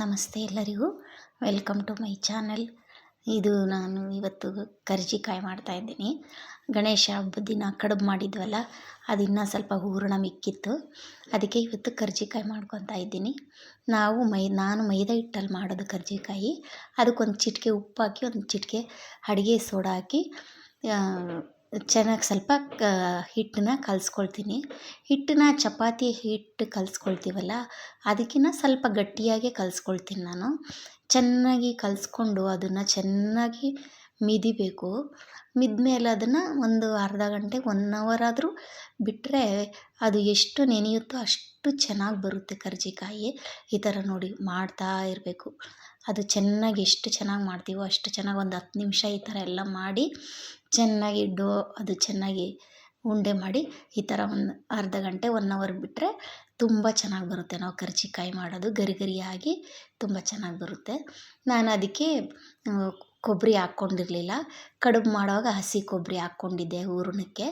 ನಮಸ್ತೆ ಎಲ್ಲರಿಗೂ. Welcome to my channel. ಇದು ನಾನು ಇವತ್ತು ಕರ್ಜಿಕಾಯಿ ಮಾಡ್ತಾಯಿದ್ದೀನಿ ಗಣೇಶ ಹಬ್ಬದ ದಿನ ಕಡುಬು ಮಾಡಿದ್ವಲ್ಲ ಅದು ಇನ್ನೂ ಸ್ವಲ್ಪ ಹೂರಣ ಮಿಕ್ಕಿತ್ತು. ಅದಕ್ಕೆ ಇವತ್ತು ಕರ್ಜಿಕಾಯಿ ಮಾಡ್ಕೊತಾ ಇದ್ದೀನಿ. ನಾವು ಮೈ, ನಾನು ಮೈದಾ ಹಿಟ್ಟಲ್ಲಿ ಮಾಡೋದು ಕರ್ಜಿಕಾಯಿ. ಅದಕ್ಕೊಂದು ಚಿಟಿಕೆ ಉಪ್ಪು ಹಾಕಿ ಒಂದು ಚಿಟಿಕೆ ಅಡುಗೆ ಸೋಡಾ ಹಾಕಿ ಚೆನ್ನಾಗಿ ಸ್ವಲ್ಪ ಕ, ಹಿಟ್ಟನ್ನ ಕಲಸ್ಕೊಳ್ತೀನಿ. ಹಿಟ್ಟನ್ನ ಚಪಾತಿ ಹಿಟ್ಟು ಕಲಸ್ಕೊಳ್ತೀವಲ್ಲ ಅದಕ್ಕಿಂತ ಸ್ವಲ್ಪ ಗಟ್ಟಿಯಾಗೇ ಕಲಿಸ್ಕೊಳ್ತೀನಿ ನಾನು. ಚೆನ್ನಾಗಿ ಕಲಿಸ್ಕೊಂಡು ಅದನ್ನು ಚೆನ್ನಾಗಿ ಮಿದಿಬೇಕು. ಮಿದ್ಮೇಲೆ ಅದನ್ನು ಒಂದು ಅರ್ಧ ಗಂಟೆ ಒನ್ ಅವರ್ ಆದರೂ ಬಿಟ್ಟರೆ ಅದು ಎಷ್ಟು ನೆನೆಯುತ್ತೋ ಅಷ್ಟು ಚೆನ್ನಾಗಿ ಬರುತ್ತೆ ಕರ್ಜಿಕಾಯಿ. ಈ ಥರ ನೋಡಿ ಮಾಡ್ತಾ ಇರಬೇಕು. ಅದು ಚೆನ್ನಾಗಿ ಎಷ್ಟು ಚೆನ್ನಾಗಿ ಮಾಡ್ತೀವೋ ಅಷ್ಟು ಚೆನ್ನಾಗಿ ಒಂದು ಹತ್ತು ನಿಮಿಷ ಈ ಥರ ಎಲ್ಲ ಮಾಡಿ ಚೆನ್ನಾಗಿ ಡೋ, ಅದು ಚೆನ್ನಾಗಿ ಉಂಡೆ ಮಾಡಿ ಈ ಥರ ಒಂದು ಅರ್ಧ ಗಂಟೆ ಒನ್ ಅವರ್ ಬಿಟ್ಟರೆ ತುಂಬ ಚೆನ್ನಾಗಿ ಬರುತ್ತೆ. ನಾವು ಕರ್ಜಿಕಾಯಿ ಮಾಡೋದು ಗರಿ ಗರಿಯಾಗಿ ತುಂಬ ಚೆನ್ನಾಗಿ ಬರುತ್ತೆ. ನಾನು ಅದಕ್ಕೆ ಕೊಬ್ಬರಿ ಹಾಕ್ಕೊಂಡಿರಲಿಲ್ಲ. ಕಡುಬು ಮಾಡುವಾಗ ಹಸಿ ಕೊಬ್ಬರಿ ಹಾಕ್ಕೊಂಡಿದ್ದೆ ಹೂರಣಕ್ಕೆ.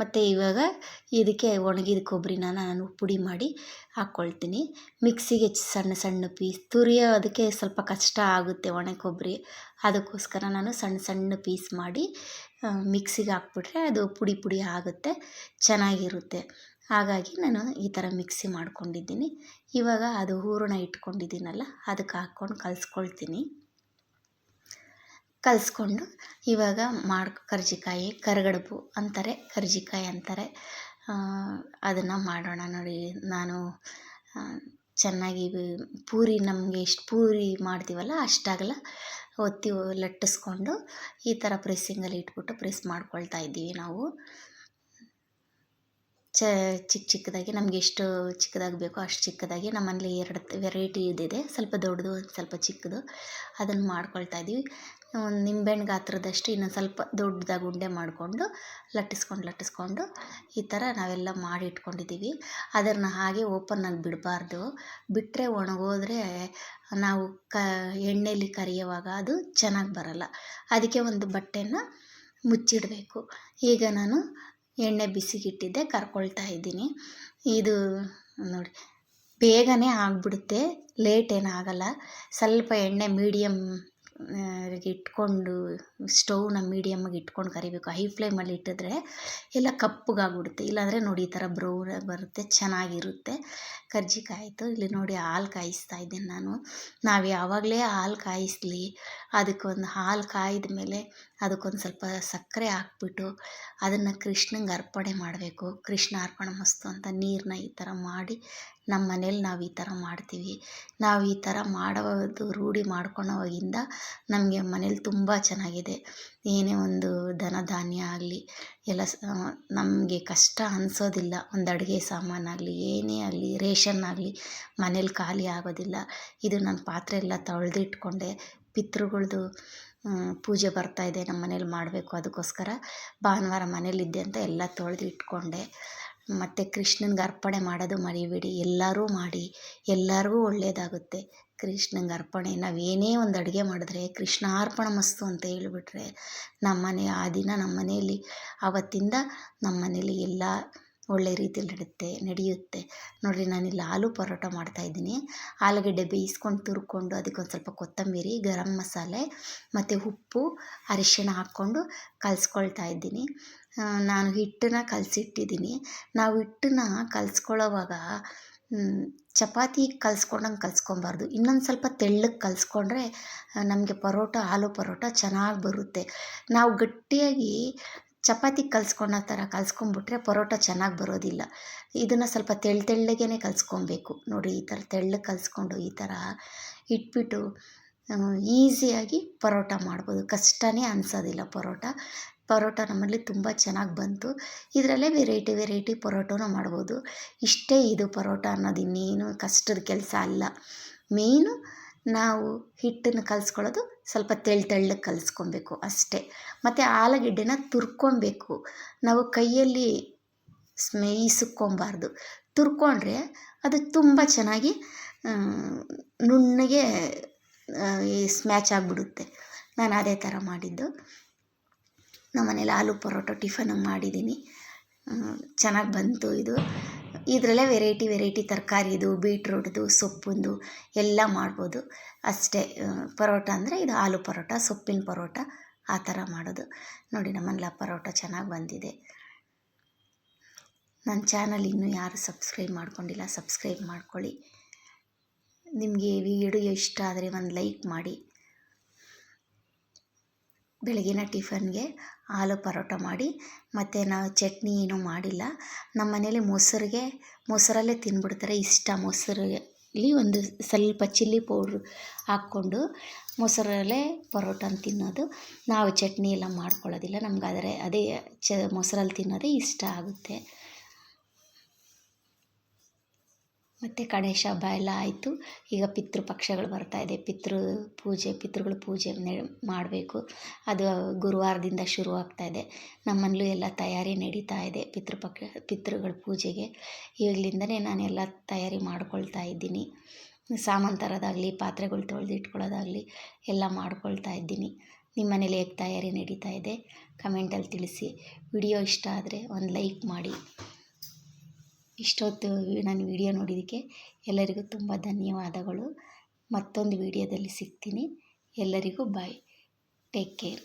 ಮತ್ತು ಇವಾಗ ಇದಕ್ಕೆ ಒಣಗಿದ ಕೊಬ್ಬರಿನ ನಾನು ಪುಡಿ ಮಾಡಿ ಹಾಕ್ಕೊಳ್ತೀನಿ ಮಿಕ್ಸಿಗೆ ಸಣ್ಣ ಸಣ್ಣ ಪೀಸ್ ತುರಿಯೋದಕ್ಕೆ ಸ್ವಲ್ಪ ಕಷ್ಟ ಆಗುತ್ತೆ ಒಣ ಕೊಬ್ಬರಿ. ಅದಕ್ಕೋಸ್ಕರ ನಾನು ಸಣ್ಣ ಸಣ್ಣ ಪೀಸ್ ಮಾಡಿ ಮಿಕ್ಸಿಗೆ ಹಾಕ್ಬಿಟ್ರೆ ಅದು ಪುಡಿ ಪುಡಿ ಆಗುತ್ತೆ, ಚೆನ್ನಾಗಿರುತ್ತೆ. ಹಾಗಾಗಿ ನಾನು ಈ ಥರ ಮಿಕ್ಸಿ ಮಾಡ್ಕೊಂಡಿದ್ದೀನಿ. ಇವಾಗ ಅದು ಹೂರಣ ಇಟ್ಕೊಂಡಿದ್ದೀನಲ್ಲ, ಅದಕ್ಕೆ ಹಾಕ್ಕೊಂಡು ಕಲಿಸ್ಕೊಳ್ತೀನಿ. ಕಲಿಸ್ಕೊಂಡು ಇವಾಗ ಮಾಡಿ ಕರ್ಜಿಕಾಯಿ, ಕರಗಡುಬು ಅಂತಾರೆ, ಕರ್ಜಿಕಾಯಿ ಅಂತಾರೆ. ಅದನ್ನು ಮಾಡೋಣ ನೋಡಿ. ನಾನು ಚೆನ್ನಾಗಿ ಪೂರಿ ನಮಗೆ ಎಷ್ಟು ಪೂರಿ ಮಾಡ್ತೀವಲ್ಲ ಅಷ್ಟಾಗಲ್ಲ, ಒತ್ತಿ ಲಟ್ಟಿಸ್ಕೊಂಡು ಈ ಥರ ಪ್ರೆಸ್ಸಿಂಗಲ್ಲಿ ಇಟ್ಬಿಟ್ಟು ಪ್ರೆಸ್ ಮಾಡ್ಕೊಳ್ತಾ ಇದ್ದೀವಿ ನಾವು. ಚ ಚಿಕ್ಕ ಚಿಕ್ಕದಾಗಿ ನಮಗೆ ಎಷ್ಟು ಚಿಕ್ಕದಾಗಿ ಬೇಕೋ ಅಷ್ಟು ಚಿಕ್ಕದಾಗಿ ನಮ್ಮಲ್ಲಿ ಎರಡು ವೆರೈಟಿ ಇದಿದೆ. ಸ್ವಲ್ಪ ದೊಡ್ಡದು, ಒಂದು ಸ್ವಲ್ಪ ಚಿಕ್ಕದು. ಅದನ್ನು ಮಾಡ್ಕೊಳ್ತಾ ಇದ್ದೀವಿ. ನಿಂಬೆಹಣ್ಣು ಗಾತ್ರದಷ್ಟು ಇನ್ನೊಂದು ಸ್ವಲ್ಪ ದೊಡ್ಡದಾಗಿ ಉಂಡೆ ಮಾಡಿಕೊಂಡು, ಲಟ್ಟಿಸ್ಕೊಂಡು ಲಟ್ಟಿಸ್ಕೊಂಡು ಈ ಥರ ನಾವೆಲ್ಲ ಮಾಡಿ ಇಟ್ಕೊಂಡಿದ್ದೀವಿ. ಅದನ್ನು ಹಾಗೆ ಓಪನ್ನಾಗಿ ಬಿಡಬಾರ್ದು. ಬಿಟ್ಟರೆ ಒಣಗೋದ್ರೆ ನಾವು ಕ ಎಣ್ಣೆಯಲ್ಲಿ ಕರಿಯುವಾಗ ಅದು ಚೆನ್ನಾಗಿ ಬರಲ್ಲ. ಅದಕ್ಕೆ ಒಂದು ಬಟ್ಟೆನ ಮುಚ್ಚಿಡಬೇಕು. ಈಗ ನಾನು ಎಣ್ಣೆ ಬಿಸಿಗಿಟ್ಟಿದ್ದೆ ಕರ್ಕೊಳ್ತಾ ಇದ್ದೀನಿ. ಇದು ನೋಡಿ ಬೇಗನೆ ಆಗಿಬಿಡುತ್ತೆ ಲೇಟ್ ಏನಾಗಲ್ಲ ಸ್ವಲ್ಪ ಎಣ್ಣೆ ಮೀಡಿಯಮ್ ಇಟ್ಕೊಂಡು ಸ್ಟೌವ್ನ ಮೀಡಿಯಮ್ಮಾಗಿ ಇಟ್ಕೊಂಡು ಕರಿಬೇಕು. ಹೈ ಫ್ಲೇಮಲ್ಲಿ ಇಟ್ಟಿದ್ರೆ ಎಲ್ಲ ಕಪ್ಪಗಾಗ್ಬಿಡುತ್ತೆ. ಇಲ್ಲಾಂದರೆ ನೋಡಿ ಈ ಥರ ಬ್ರೌನ್ ಬರುತ್ತೆ, ಚೆನ್ನಾಗಿರುತ್ತೆ. ಕರ್ಜಿ ಕಾಯಿತು ಇಲ್ಲಿ ನೋಡಿ ಹಾಲು ಕಾಯಿಸ್ತಾ ಇದ್ದೀನಿ ನಾನು. ನಾವು ಯಾವಾಗಲೇ ಹಾಲು ಕಾಯಿಸ್ಲಿ ಅದಕ್ಕೊಂದು ಹಾಲು ಕಾಯ್ದ ಮೇಲೆ ಅದಕ್ಕೊಂದು ಸ್ವಲ್ಪ ಸಕ್ಕರೆ ಹಾಕ್ಬಿಟ್ಟು ಅದನ್ನು ಕೃಷ್ಣಂಗೆ ಅರ್ಪಣೆ ಮಾಡಬೇಕು. ಕೃಷ್ಣ ಅರ್ಪಣೆ ಮಸ್ತು ಅಂತ ನೀರನ್ನ ಈ ಥರ ಮಾಡಿ ನಮ್ಮ ಮನೇಲಿ ನಾವು ಈ ಥರ ಮಾಡ್ತೀವಿ. ನಾವು ಈ ಥರ ಮಾಡೋದು ರೂಢಿ ಮಾಡ್ಕೊಳೋವಾಗಿಂದ ನಮಗೆ ಮನೇಲಿ ತುಂಬ ಚೆನ್ನಾಗಿದೆ. ಏನೇ ಒಂದು ದನ ಧಾನ್ಯ ಆಗಲಿ, ಎಲ್ಲ ನಮಗೆ ಕಷ್ಟ ಅನಿಸೋದಿಲ್ಲ. ಒಂದು ಅಡುಗೆ ಸಾಮಾನಾಗಲಿ ಏನೇ ಆಗಲಿ, ರೇಷನ್ ಆಗಲಿ, ಮನೇಲಿ ಖಾಲಿ ಆಗೋದಿಲ್ಲ. ಇದು ನಾನು ಪಾತ್ರೆ ಎಲ್ಲ ತೊಳೆದಿಟ್ಕೊಂಡೆ. ಪಿತೃಗಳ್ದು ಪೂಜೆ ಬರ್ತಾಯಿದೆ ನಮ್ಮ ಮನೇಲಿ ಮಾಡಬೇಕು. ಅದಕ್ಕೋಸ್ಕರ ಭಾನುವಾರ ಮನೇಲಿದ್ದೆ ಅಂತ ಎಲ್ಲ ತೊಳೆದು ಇಟ್ಕೊಂಡೆ ಮತ್ತು ಕೃಷ್ಣನ್ಗೆ ಅರ್ಪಣೆ ಮಾಡೋದು ಮರಿಬೇಡಿ. ಎಲ್ಲರೂ ಮಾಡಿ, ಎಲ್ಲರಿಗೂ ಒಳ್ಳೆಯದಾಗುತ್ತೆ ಕೃಷ್ಣಂಗೆ ಅರ್ಪಣೆ ನಾವು ಏನೇ ಒಂದು ಅಡುಗೆ ಮಾಡಿದ್ರೆ ಕೃಷ್ಣಾರ್ಪಣ ಮಸ್ತು ಅಂತ ಹೇಳಿಬಿಟ್ರೆ ನಮ್ಮ ಮನೆ, ಆ ದಿನ ನಮ್ಮ ಮನೆಯಲ್ಲಿ, ಆವತ್ತಿಂದ ನಮ್ಮ ಮನೇಲಿ ಎಲ್ಲ ಒಳ್ಳೆ ರೀತಿಯಲ್ಲಿ ನಡುತ್ತೆ ನಡೆಯುತ್ತೆ. ನೋಡಿರಿ, ನಾನಿಲ್ಲಿ ಆಲೂ ಪರೋಟ ಮಾಡ್ತಾಯಿದ್ದೀನಿ ಆಲೂಗಡ್ಡೆ ಬೇಯಿಸ್ಕೊಂಡು ತುರ್ಕೊಂಡು ಅದಕ್ಕೊಂದು ಸ್ವಲ್ಪ ಕೊತ್ತಂಬರಿ, ಗರಂ ಮಸಾಲೆ ಮತ್ತು ಉಪ್ಪು, ಅರಿಶಿಣ ಹಾಕ್ಕೊಂಡು ಕಲಿಸ್ಕೊಳ್ತಾ ಇದ್ದೀನಿ. ನಾನು ಹಿಟ್ಟನ್ನ ಕಲಸಿಟ್ಟಿದ್ದೀನಿ. ನಾವು ಹಿಟ್ಟನ್ನ ಕಲಸ್ಕೊಳ್ಳೋವಾಗ ಚಪಾತಿ ಕಲಸ್ಕೊಂಡಂಗೆ ಕಲಸ್ಕೊಬಾರ್ದು. ಇನ್ನೊಂದು ಸ್ವಲ್ಪ ತೆಳ್ಳಗೆ ಕಲಸ್ಕೊಂಡ್ರೆ ನಮಗೆ ಪರೋಟ ಆಲೂ ಪರೋಟ ಚೆನ್ನಾಗಿ ಬರುತ್ತೆ. ನಾವು ಗಟ್ಟಿಯಾಗಿ ಚಪಾತಿ ಕಲ್ಸ್ಕೊಳ್ಳೋ ಥರ ಕಲಸ್ಕೊಂಬಿಟ್ರೆ ಪರೋಟ ಚೆನ್ನಾಗಿ ಬರೋದಿಲ್ಲ. ಇದನ್ನು ಸ್ವಲ್ಪ ತೆಳ್ಳು ತೆಳ್ಳಗೇ ಕಲಸ್ಕೊಬೇಕು. ನೋಡಿ, ಈ ಥರ ತೆಳ್ಳಗೆ ಕಲಸ್ಕೊಂಡು ಈ ಥರ ಇಟ್ಬಿಟ್ಟು ಈಸಿಯಾಗಿ ಪರೋಟ ಮಾಡ್ಬೋದು. ಕಷ್ಟನೇ ಅನಿಸೋದಿಲ್ಲ ಪರೋಟ. ಪರೋಟ ನಮ್ಮಲ್ಲಿ ತುಂಬ ಚೆನ್ನಾಗಿ ಬಂತು. ಇದರಲ್ಲೇ ವೆರೈಟಿ ವೆರೈಟಿ ಪರೋಟನೂ ಮಾಡ್ಬೋದು. ಇಷ್ಟೇ ಇದು ಪರೋಟ ಅನ್ನೋದು ಇನ್ನೇನು ಕಷ್ಟದ ಕೆಲಸ ಅಲ್ಲ. ಮೇಯ್ನು ನಾವು ಹಿಟ್ಟನ್ನು ಕಲಿಸ್ಕೊಳ್ಳೋದು ಸ್ವಲ್ಪ ತೆಳ್ಳು ತೆಳ್ಳಗೆ ಕಲಿಸ್ಕೊಬೇಕು ಅಷ್ಟೇ. ಮತ್ತು ಆಲೂಗಡ್ಡೆನ ತುರ್ಕೊಬೇಕು. ನಾವು ಕೈಯಲ್ಲಿ ಸ್ಮೇಯಿಸ್ಕೊಬಾರ್ದು ತುರ್ಕೊಂಡ್ರೆ ಅದು ತುಂಬ ಚೆನ್ನಾಗಿ ನುಣ್ಣಗೆ ಸ್ಮ್ಯಾಚ್ ಆಗಿಬಿಡುತ್ತೆ. ನಾನು ಅದೇ ಥರ ಮಾಡಿದ್ದು. ನಮ್ಮ ಮನೇಲಿ ಆಲೂ ಪರೋಟ ಟಿಫನ್ ಮಾಡಿದ್ದೀನಿ. ಚೆನ್ನಾಗಿ ಬಂತು ಇದು. ಇದರಲ್ಲೇ ವೆರೈಟಿ ವೆರೈಟಿ ತರಕಾರಿದು ಬೀಟ್ರೂಟ್ದು, ಸೊಪ್ಪಿಂದು ಎಲ್ಲ ಮಾಡ್ಬೋದು. ಅಷ್ಟೇ ಪರೋಟ ಅಂದರೆ ಇದು ಆಲೂ ಪರೋಟ, ಸೊಪ್ಪಿನ ಪರೋಟ, ಆ ಥರ ಮಾಡೋದು. ನೋಡಿ ನಮ್ಮನೆಲ್ಲ ಪರೋಟ ಚೆನ್ನಾಗಿ ಬಂದಿದೆ. ನನ್ನ ಚಾನಲ್ ಇನ್ನೂ ಯಾರು ಸಬ್ಸ್ಕ್ರೈಬ್ ಮಾಡ್ಕೊಂಡಿಲ್ಲ ಸಬ್ಸ್ಕ್ರೈಬ್ ಮಾಡ್ಕೊಳ್ಳಿ. ನಿಮಗೆ ವಿಡಿಯೋ ಇಷ್ಟ ಆದರೆ ಒಂದು ಲೈಕ್ ಮಾಡಿ. ಬೆಳಗಿನ ಟಿಫನ್ಗೆ ಆಲೂ ಪರೋಟ ಮಾಡಿ, ಮತ್ತು ನಾವು ಚಟ್ನಿ ಏನೂ ಮಾಡಿಲ್ಲ. ನಮ್ಮ ಮನೇಲಿ ಮೊಸರಿಗೆ, ಮೊಸರಲ್ಲೇ ತಿಂದ್ಬಿಡ್ತಾರೆ ಇಷ್ಟ ಮೊಸರಲ್ಲಿ ಒಂದು ಸ್ವಲ್ಪ ಚಿಲ್ಲಿ ಪೌಡ್ರ್ ಹಾಕ್ಕೊಂಡು ಮೊಸರಲ್ಲೇ ಪರೋಟನ ತಿನ್ನೋದು. ನಾವು ಚಟ್ನಿ ಎಲ್ಲ ಮಾಡ್ಕೊಳ್ಳೋದಿಲ್ಲ. ನಮ್ಗೆ ಆದರೆ ಅದೇ ಚ ಮೊಸರಲ್ಲಿ ತಿನ್ನೋದೇ ಇಷ್ಟ ಆಗುತ್ತೆ. ಮತ್ತು ಗಣೇಶ ಹಬ್ಬ ಎಲ್ಲ ಆಯಿತು. ಈಗ ಪಿತೃಪಕ್ಷಗಳು ಬರ್ತಾಯಿದೆ ಪಿತೃ ಪೂಜೆ, ಪಿತೃಗಳ ಪೂಜೆ ಮಾಡಬೇಕು. ಅದು ಗುರುವಾರದಿಂದ ಶುರು ಆಗ್ತಾಯಿದೆ ಎಲ್ಲ ತಯಾರಿ ನಡೀತಾ ಇದೆ ಪಿತೃಪಕ್ಷ, ಪಿತೃಗಳ ಪೂಜೆಗೆ. ಈಗಲಿಂದಲೇ ನಾನು ಎಲ್ಲ ತಯಾರಿ ಮಾಡ್ಕೊಳ್ತಾ ಇದ್ದೀನಿ. ಸಾಮಾನು ತರೋದಾಗಲಿ ಪಾತ್ರೆಗಳು ತೊಳೆದು ಇಟ್ಕೊಳ್ಳೋದಾಗಲಿ ಎಲ್ಲ ಮಾಡ್ಕೊಳ್ತಾ ಇದ್ದೀನಿ. ನಿಮ್ಮ ಮನೇಲಿ ಹೇಗೆ ತಯಾರಿ ನಡೀತಾ ಇದೆ? ಕಮೆಂಟಲ್ಲಿ ತಿಳಿಸಿ. ವಿಡಿಯೋ ಇಷ್ಟ ಆದರೆ ಒಂದು ಲೈಕ್ ಮಾಡಿ. ಇಷ್ಟೊತ್ತು ನನ್ನ ವಿಡಿಯೋ ನೋಡಿದ್ದಕ್ಕೆ ಎಲ್ಲರಿಗೂ ತುಂಬ ಧನ್ಯವಾದಗಳು. ಮತ್ತೊಂದು ವಿಡಿಯೋದಲ್ಲಿ ಸಿಗ್ತೀನಿ. ಎಲ್ಲರಿಗೂ ಬಾಯ್ ಟೇಕ್ ಕೇರ್